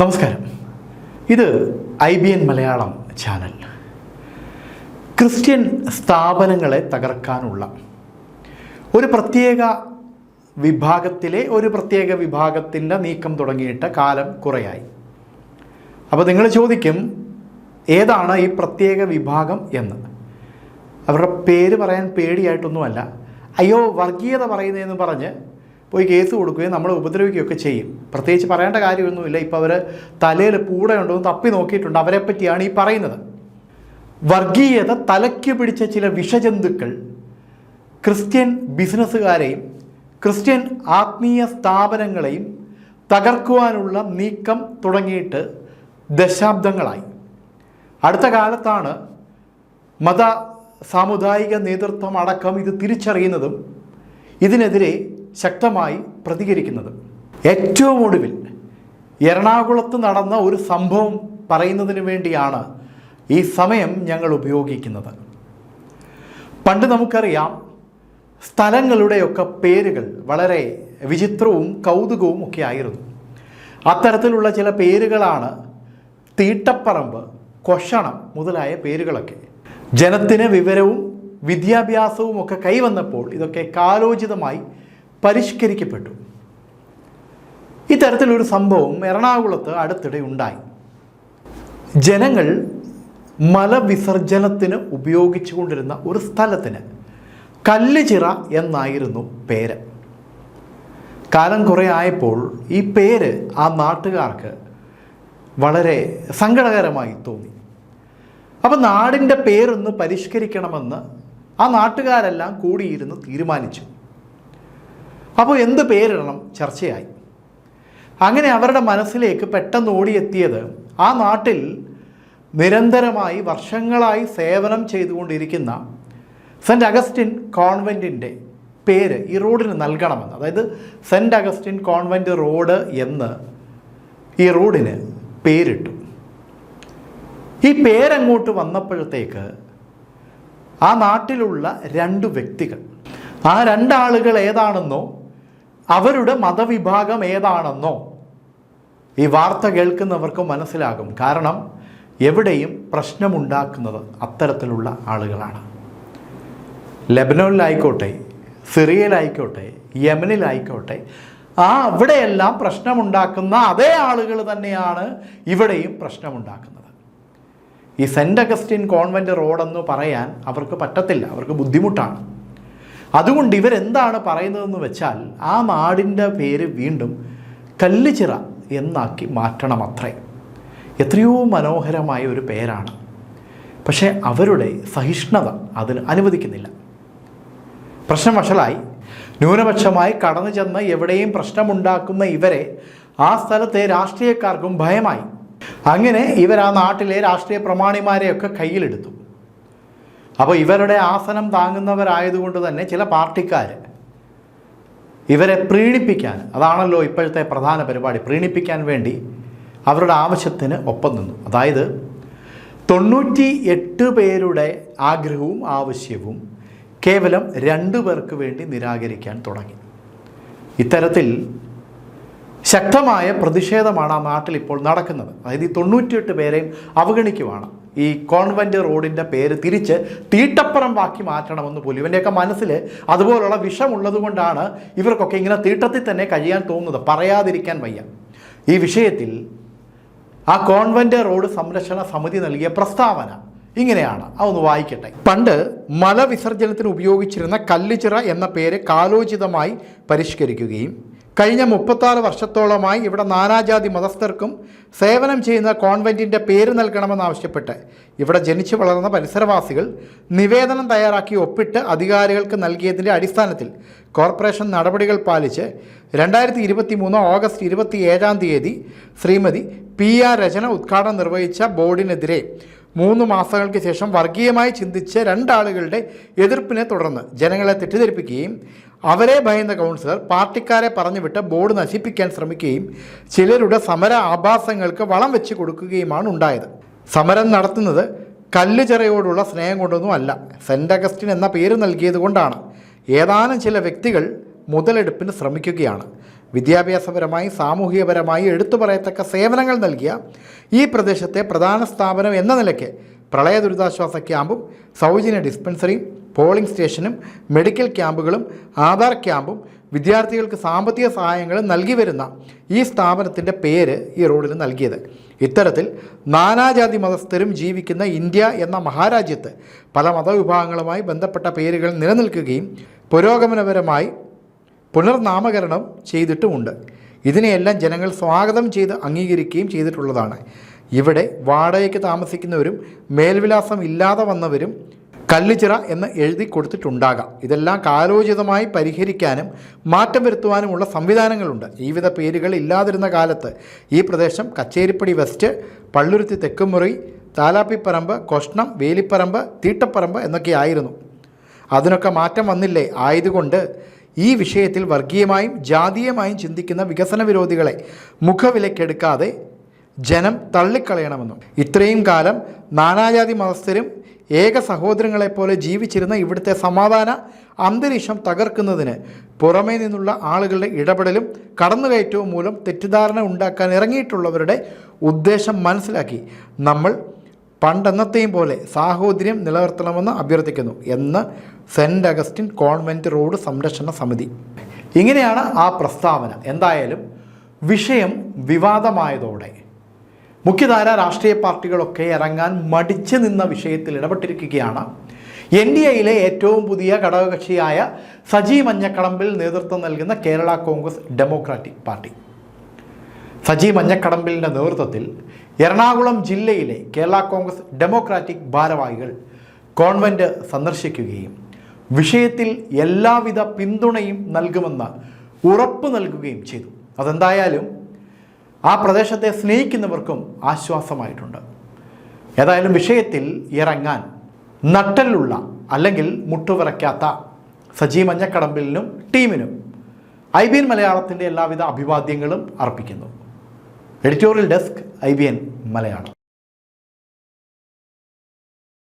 നമസ്കാരം. ഇത് I B N Malayalam channel. Christian സ്ഥാപനങ്ങളെ തകർക്കാനുള്ള ഒരു പ്രത്യേക വിഭാഗത്തിലെ ഒരു പ്രത്യേക വിഭാഗത്തിന്റെ നീക്കം തുടങ്ങിയിട്ട് കാലം കുറയായി. അപ്പോൾ നിങ്ങൾ ചോദിക്കും ഏതാണ് ഈ പ്രത്യേക വിഭാഗം എന്ന്? അവരുടെ പേര് പറയാൻ പേടിയായിട്ടൊന്നുമല്ല. അയ്യോ വർഗീയത പറയുന്നതെന്ന് പറഞ്ഞ് പോയി കേസ് കൊടുക്കുകയും നമ്മളെ ഉപദ്രവിക്കുകയൊക്കെ ചെയ്യും. പ്രത്യേകിച്ച് പറയേണ്ട കാര്യമൊന്നുമില്ല. ഇപ്പോൾ അവർ തലയിൽ പൂടയുണ്ടോ എന്ന് തപ്പി നോക്കിയിട്ടുണ്ട്. അവരെ പറ്റിയാണ് ഈ പറയുന്നത്. വർഗീയത തലയ്ക്ക് പിടിച്ച ചില വിഷജന്തുക്കൾ ക്രിസ്ത്യൻ ബിസിനസ്സുകാരെയും ക്രിസ്ത്യൻ ആത്മീയ സ്ഥാപനങ്ങളെയും തകർക്കുവാനുള്ള നീക്കം തുടങ്ങിയിട്ട് ദശാബ്ദങ്ങളായി. അടുത്ത കാലത്താണ് മത സാമുദായിക നേതൃത്വം അടക്കം ഇത് തിരിച്ചറിയുന്നതും ഇതിനെതിരെ ശക്തമായി പ്രതികരിക്കുന്നത്. ഏറ്റവും ഒടുവിൽ എറണാകുളത്ത് നടന്ന ഒരു സംഭവം പറയുന്നതിന് വേണ്ടിയാണ് ഈ സമയം ഞങ്ങൾ ഉപയോഗിക്കുന്നത്. പണ്ട് നമുക്കറിയാം സ്ഥലങ്ങളുടെയൊക്കെ പേരുകൾ വളരെ വിചിത്രവും കൗതുകവും ഒക്കെ ആയിരുന്നു. അത്തരത്തിലുള്ള ചില പേരുകളാണ് തീട്ടപ്പറമ്പ് കൊഷണം മുതലായ പേരുകളൊക്കെ. ജനത്തിന് വിവരവും വിദ്യാഭ്യാസവും ഒക്കെ കൈവന്നപ്പോൾ ഇതൊക്കെ കാലോചിതമായി പരിഷ്കരിക്കപ്പെട്ടു. ഇത്തരത്തിലൊരു സംഭവം എറണാകുളത്ത് അടുത്തിടെ ഉണ്ടായി. ജനങ്ങൾ മലവിസർജനത്തിന് ഉപയോഗിച്ചുകൊണ്ടിരുന്ന ഒരു സ്ഥലത്തിന് കല്ലുചിറ എന്നായിരുന്നു പേര്. കാലം കുറേ ആയപ്പോൾ ഈ പേര് ആ നാട്ടുകാർക്ക് വളരെ സങ്കടകരമായി തോന്നി. അപ്പം നാടിന്റെ പേരൊന്ന് പരിഷ്കരിക്കണമെന്ന് ആ നാട്ടുകാരെല്ലാം കൂടിയിരുന്ന് തീരുമാനിച്ചു. അപ്പോൾ എന്ത് പേരിടണം? ചർച്ചയായി. അങ്ങനെ അവരുടെ മനസ്സിലേക്ക് പെട്ടെന്ന് ഓടിയെത്തിയത് ആ നാട്ടിൽ നിരന്തരമായി വർഷങ്ങളായി സേവനം ചെയ്തുകൊണ്ടിരിക്കുന്ന സെന്റ് അഗസ്റ്റിൻ കോൺവെന്റിന്റെ പേര് ഈ റോഡിന് നൽകണമെന്ന്. അതായത് സെന്റ് അഗസ്റ്റിൻ കോൺവെന്റ് റോഡ് എന്ന് ഈ റോഡിന് പേരിട്ടു. ഈ പേരങ്ങോട്ട് വന്നപ്പോഴത്തേക്ക് ആ നാട്ടിലുള്ള രണ്ട് വ്യക്തികൾ. ആ രണ്ടാളുകൾ ഏതാണെന്നോ അവരുടെ മതവിഭാഗം ഏതാണെന്നോ ഈ വാർത്ത കേൾക്കുന്നവർക്ക് മനസ്സിലാകും. കാരണം എവിടെയും പ്രശ്നമുണ്ടാക്കുന്നത് അത്തരത്തിലുള്ള ആളുകളാണ്. ലെബനോനിലായിക്കോട്ടെ സിറിയയിലായിക്കോട്ടെ യമനിലായിക്കോട്ടെ ആ അവിടെയെല്ലാം പ്രശ്നമുണ്ടാക്കുന്ന അതേ ആളുകൾ തന്നെയാണ് ഇവിടെയും പ്രശ്നമുണ്ടാക്കുന്നത്. ഈ സെന്റ് അഗസ്റ്റിൻ കോൺവെന്റ് റോഡെന്ന് പറയാൻ അവർക്ക് പറ്റത്തില്ല. അവർക്ക് ബുദ്ധിമുട്ടാണ്. അതുകൊണ്ട് ഇവരെന്താണ് പറയുന്നതെന്ന് വെച്ചാൽ ആ നാടിന്റെ പേര് വീണ്ടും കല്ലുചിറ എന്നാക്കി മാറ്റണം അത്രേ എത്രയോ മനോഹരമായ ഒരു പേരാണ്. പക്ഷേ അവരുടെ സഹിഷ്ണുത അതിന് അനുവദിക്കുന്നില്ല. പ്രശ്നം വഷളായി. ന്യൂനപക്ഷമായി കടന്നു ചെന്ന് എവിടെയും പ്രശ്നമുണ്ടാക്കുന്ന ഇവരെ ആ സ്ഥലത്തെ രാഷ്ട്രീയക്കാർക്കും ഭയമായി. അങ്ങനെ ഇവർ ആ നാട്ടിലെ രാഷ്ട്രീയ പ്രമാണിമാരെയൊക്കെ കയ്യിലെടുത്തു. അപ്പോൾ ഇവരുടെ ആസനം താങ്ങുന്നവരായതുകൊണ്ട് തന്നെ ചില പാർട്ടിക്കാർ ഇവരെ പ്രീണിപ്പിക്കാൻ അതാണല്ലോ ഇപ്പോഴത്തെ പ്രധാന പരിപാടി പ്രീണിപ്പിക്കാൻ വേണ്ടി അവരുടെ ആവശ്യത്തിന് ഒപ്പം നിന്നു. അതായത് തൊണ്ണൂറ്റി എട്ട് പേരുടെ ആഗ്രഹവും ആവശ്യവും കേവലം രണ്ടു പേർക്ക് വേണ്ടി നിരാകരിക്കാൻ തുടങ്ങി. ഇത്തരത്തിൽ ശക്തമായ പ്രതിഷേധമാണ് ആ നാട്ടിൽ ഇപ്പോൾ നടക്കുന്നത്. അതായത് ഈ തൊണ്ണൂറ്റിയെട്ട് പേരെയും അവഗണിക്കുവാണ്. ഈ കോൺവെന്റ് റോഡിന്റെ പേര് തിരിച്ച് തീട്ടപ്പുറം തീട്ടപ്പറമ്പാക്കി മാറ്റണമെന്ന് പോലും ഇവന്റെയൊക്കെ മനസ്സിൽ അതുപോലുള്ള വിഷമുള്ളത് കൊണ്ടാണ് ഇവർക്കൊക്കെ ഇങ്ങനെ തീട്ടത്തിൽ തന്നെ കഴിയാൻ തോന്നുന്നത്. പറയാതിരിക്കാൻ വയ്യ. ഈ വിഷയത്തിൽ ആ കോൺവെന്റ് റോഡ് സംരക്ഷണ സമിതി നൽകിയ പ്രസ്താവന ഇങ്ങനെയാണ്. അതൊന്ന് വായിക്കട്ടെ. പണ്ട് മലവിസർജനത്തിന് ഉപയോഗിച്ചിരുന്ന കല്ലുചിറ എന്ന പേര് കാലോചിതമായി പരിഷ്കരിക്കുകയും കഴിഞ്ഞ മുപ്പത്താറ് വർഷത്തോളമായി ഇവിടെ നാനാജാതി മതസ്ഥർക്കും സേവനം ചെയ്യുന്ന കോൺവെന്റിന്റെ പേര് നൽകണമെന്നാവശ്യപ്പെട്ട് ഇവിടെ ജനിച്ചു വളർന്ന പരിസരവാസികൾ നിവേദനം തയ്യാറാക്കി ഒപ്പിട്ട് അധികാരികൾക്ക് നൽകിയതിന്റെ അടിസ്ഥാനത്തിൽ കോർപ്പറേഷൻ നടപടികൾ പാലിച്ച് രണ്ടായിരത്തി ഇരുപത്തി മൂന്ന് ഓഗസ്റ്റ് ഇരുപത്തി ഏഴാം തീയതി ശ്രീമതി പി ആർ രചന ഉദ്ഘാടനം നിർവഹിച്ച ബോർഡിനെതിരെ മൂന്ന് മാസങ്ങൾക്ക് ശേഷം വർഗീയമായി ചിന്തിച്ച രണ്ടാളുകളുടെ എതിർപ്പിനെ തുടർന്ന് ജനങ്ങളെ തെറ്റിദ്ധരിപ്പിക്കുകയും അവരെ ഭയന്ന കൗൺസിലർ പാർട്ടിക്കാരെ പറഞ്ഞുവിട്ട് ബോർഡ് നശിപ്പിക്കാൻ ശ്രമിക്കുകയും ചിലരുടെ സമര ആഭാസങ്ങൾക്ക് വളം വെച്ച് കൊടുക്കുകയുമാണ് ഉണ്ടായത്. സമരം നടത്തുന്നത് കല്ലുചെറയോടുള്ള സ്നേഹം കൊണ്ടൊന്നും അല്ല. സെന്റ് അഗസ്റ്റിൻ എന്ന പേര് നൽകിയത് കൊണ്ടാണ് ഏതാനും ചില വ്യക്തികൾ മുതലെടുപ്പിന് ശ്രമിക്കുകയാണ്. വിദ്യാഭ്യാസപരമായി സാമൂഹികപരമായി എടുത്തു പറയത്തക്ക സേവനങ്ങൾ നൽകിയ ഈ പ്രദേശത്തെ പ്രധാന സ്ഥാപനം എന്ന നിലയ്ക്ക് പ്രളയ ദുരിതാശ്വാസ ക്യാമ്പും സൗജന്യ ഡിസ്പെൻസറിയും പോളിംഗ് സ്റ്റേഷനും മെഡിക്കൽ ക്യാമ്പുകളും ആധാർ ക്യാമ്പും വിദ്യാർത്ഥികൾക്ക് സാമ്പത്തിക സഹായങ്ങളും നൽകി വരുന്ന ഈ സ്ഥാപനത്തിന്റെ പേര് ഈ റോഡിന് നൽകിയത്. ഇത്തരത്തിൽ നാനാജാതി മതസ്ഥരും ജീവിക്കുന്ന ഇന്ത്യ എന്ന മഹാരാജ്യത്ത് പല മതവിഭാഗങ്ങളുമായി ബന്ധപ്പെട്ട പേരുകൾ നിലനിൽക്കുകയും പുരോഗമനപരമായി പുനർനാമകരണം ചെയ്തിട്ടുമുണ്ട്. ഇതിനെയെല്ലാം ജനങ്ങൾ സ്വാഗതം ചെയ്ത് അംഗീകരിക്കുകയും ചെയ്തിട്ടുള്ളതാണ്. ഇവിടെ വാടകയ്ക്ക് താമസിക്കുന്നവരും മേൽവിലാസം ഇല്ലാതെ വന്നവരും കല്ലുചിറ എന്ന് എഴുതി കൊടുത്തിട്ടുണ്ടാകാം. ഇതെല്ലാം കാലോചിതമായി പരിഹരിക്കാനും മാറ്റം വരുത്തുവാനുമുള്ള സംവിധാനങ്ങളുണ്ട്. ജീവിത പേരുകൾ ഇല്ലാതിരുന്ന കാലത്ത് ഈ പ്രദേശം കച്ചേരിപ്പടി വെസ്റ്റ് പള്ളുരുത്തി തെക്കുമുറി താലാപ്പിപ്പറമ്പ് കൊഷ്ണം വേലിപ്പറമ്പ് തീട്ടപ്പറമ്പ് എന്നൊക്കെയായിരുന്നു. അതിനൊക്കെ മാറ്റം വന്നില്ലേ? ആയതുകൊണ്ട് ഈ വിഷയത്തിൽ വർഗീയമായും ജാതീയമായും ചിന്തിക്കുന്ന വികസന വിരോധികളെ മുഖവിലക്കെടുക്കാതെ ജനം തള്ളിക്കളയണമെന്നും. ഇത്രയും കാലം നാനാജാതി മതസ്ഥരും ഏക സഹോദരങ്ങളെപ്പോലെ ജീവിച്ചിരുന്ന ഇവിടുത്തെ സമാധാന അന്തരീക്ഷം തകർക്കുന്നതിന് പുറമേ നിന്നുള്ള ആളുകളുടെ ഇടപെടലും കടന്നുകയറ്റവും മൂലം തെറ്റിദ്ധാരണ ഉണ്ടാക്കാൻ ഇറങ്ങിയിട്ടുള്ളവരുടെ ഉദ്ദേശം മനസ്സിലാക്കി നമ്മൾ പണ്ടെന്നത്തെയും പോലെ സാഹോദര്യം നിലനിർത്തണമെന്ന് അഭ്യർത്ഥിക്കുന്നു എന്ന് സെന്റ് അഗസ്റ്റിൻ കോൺവെന്റ് റോഡ് സംരക്ഷണ സമിതി. ഇങ്ങനെയാണ് ആ പ്രസ്താവന. എന്തായാലും വിഷയം വിവാദമായതോടെ മുഖ്യധാര രാഷ്ട്രീയ പാർട്ടികളൊക്കെ ഇറങ്ങാൻ മടിച്ചു നിന്ന വിഷയത്തിൽ ഇടപെട്ടിരിക്കുകയാണ്. എൻ ഡി എയിലെ ഏറ്റവും പുതിയ ഘടകകക്ഷിയായ സജി മഞ്ഞക്കടമ്പിൽ നേതൃത്വം നൽകുന്ന Kerala Congress Democratic party. Saji മഞ്ഞക്കടമ്പിലിന്റെ നേതൃത്വത്തിൽ എറണാകുളം ജില്ലയിലെ കേരള കോൺഗ്രസ് ഡെമോക്രാറ്റിക് ഭാരവാഹികൾ കോൺവെന്റ് സന്ദർശിക്കുകയും വിഷയത്തിൽ എല്ലാവിധ പിന്തുണയും നൽകുമെന്ന് ഉറപ്പ് നൽകുകയും ചെയ്തു. അതെന്തായാലും ആ പ്രദേശത്തെ സ്നേഹിക്കുന്നവർക്കും ആശ്വാസമായിട്ടുണ്ട്. ഏതായാലും വിഷയത്തിൽ ഇറങ്ങാൻ നട്ടലുള്ള അല്ലെങ്കിൽ മുട്ടുവിറയ്ക്കാത്ത സജി മഞ്ഞക്കടമ്പിലിനും ടീമിനും ഐ ബി എൻ മലയാളത്തിന്റെ എല്ലാവിധ അഭിവാദ്യങ്ങളും അർപ്പിക്കുന്നു. Editorial desk I B N Malayalam